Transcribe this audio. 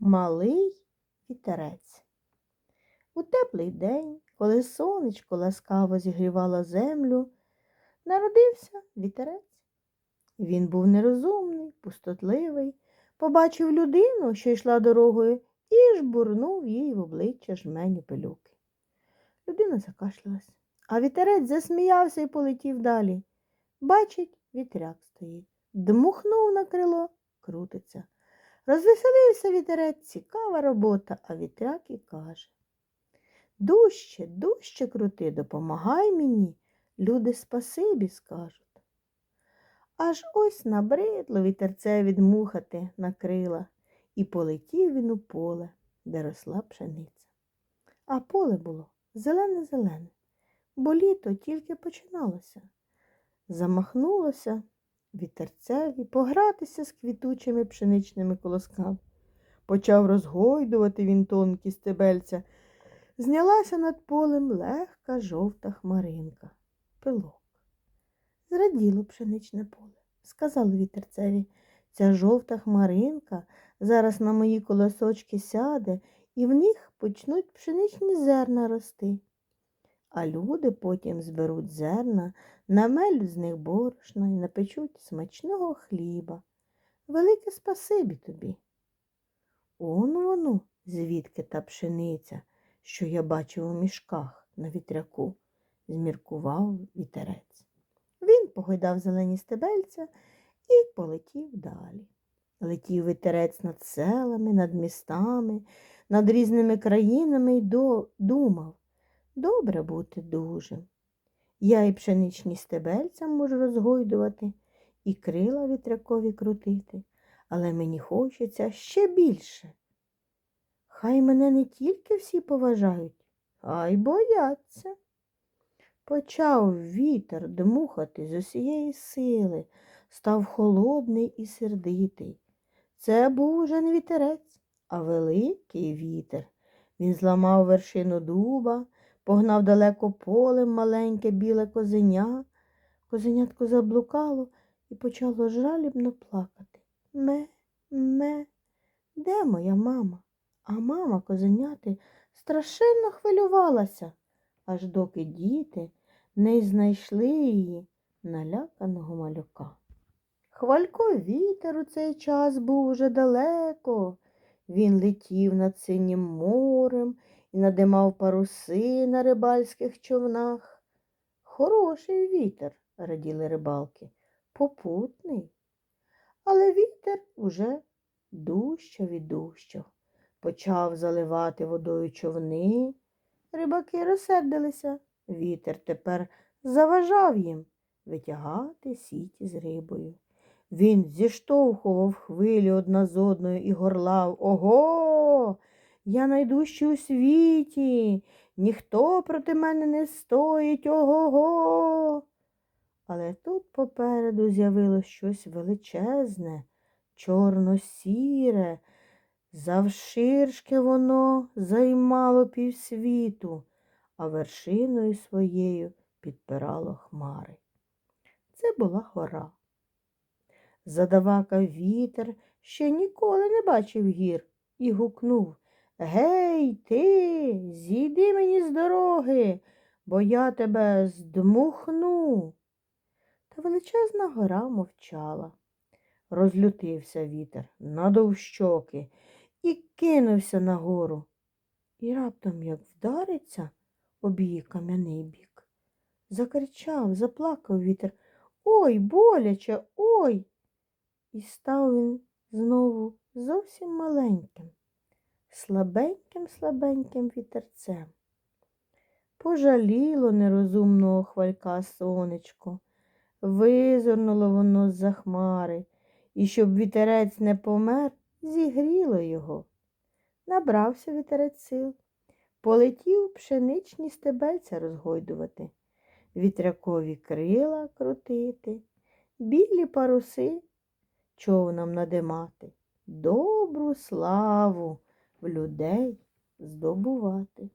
Малий вітерець. У теплий день, коли сонечко ласкаво зігрівало землю, народився вітерець. Він був нерозумний, пустотливий, побачив людину, що йшла дорогою, і жбурнув їй в обличчя жменю пилюки. Людина закашлялась, а вітерець засміявся і полетів далі. Бачить, вітряк стоїть, дмухнув на крило, крутиться. Розвеселився вітерець, цікава робота, а вітряк і каже. Дужче, дужче крути, допомагай мені, люди спасибі скажуть. Аж ось набридло вітерце дмухати на крила, і полетів він у поле, де росла пшениця. А поле було зелене-зелене, бо літо тільки починалося. Замахнулося вітерцеві погратися з квітучими пшеничними колосками. Почав розгойдувати він тонкі стебельця. Знялася над полем легка жовта хмаринка, пилок. Зраділо пшеничне поле. Сказало вітерцеві, ця жовта хмаринка зараз на мої колосочки сяде, і в них почнуть пшеничні зерна рости. А люди потім зберуть зерна, намелють з них борошна і напечуть смачного хліба. Велике спасибі тобі. Он воно, звідки та пшениця, що я бачив у мішках на вітряку, зміркував вітерець. Він погойдав зелені стебельця і полетів далі. Летів вітерець над селами, над містами, над різними країнами до... думав. Добре бути дужим. Я і пшеничні стебельця можу розгойдувати, і крила вітрякові крутити, але мені хочеться ще більше. Хай мене не тільки всі поважають, а й бояться. Почав вітер дмухати з усієї сили, став холодний і сердитий. Це був уже не вітерець, а великий вітер. Він зламав вершину дуба, погнав далеко полем маленьке біле козеня. Козенятко заблукало і почало жалібно плакати. Ме, ме, де моя мама? А мама козеняти страшенно хвилювалася, аж доки діти не знайшли її наляканого малюка. Хвалько вітер у цей час був уже далеко. Він летів над синім морем і надимав паруси на рибальських човнах. Хороший вітер, раділи рибалки, попутний. Але вітер уже дужчав і дужчав. Почав заливати водою човни. Рибаки розсердилися. Вітер тепер заважав їм витягати сіті з рибою. Він зіштовхував хвилі одна з одною і горлав Ого, я найдужчий у світі, ніхто проти мене не стоїть ого-го. Але тут попереду з'явилось щось величезне, чорно-сіре, завширшки воно займало півсвіту, а вершиною своєю підпирало хмари. Це була гора. Задавака вітер ще ніколи не бачив гір і гукнув Гей, ти, зійди мені з дороги, бо я тебе здмухну. Та величезна гора мовчала. Розлютився вітер, надов щоки і кинувся нагору. І раптом, як вдариться об її кам'яний бік, закричав, заплакав вітер Ой, боляче, ой. І став він знову зовсім маленьким, слабеньким, слабеньким вітерцем. Пожаліло нерозумного хвалька сонечко, визирнуло воно з-за хмари, і щоб вітерець не помер, зігріло його. Набрався вітерець сил, полетів пшеничні стебельця розгойдувати, вітрякові крила крутити, білі паруси човнам надимати, добру славу в людей здобувати.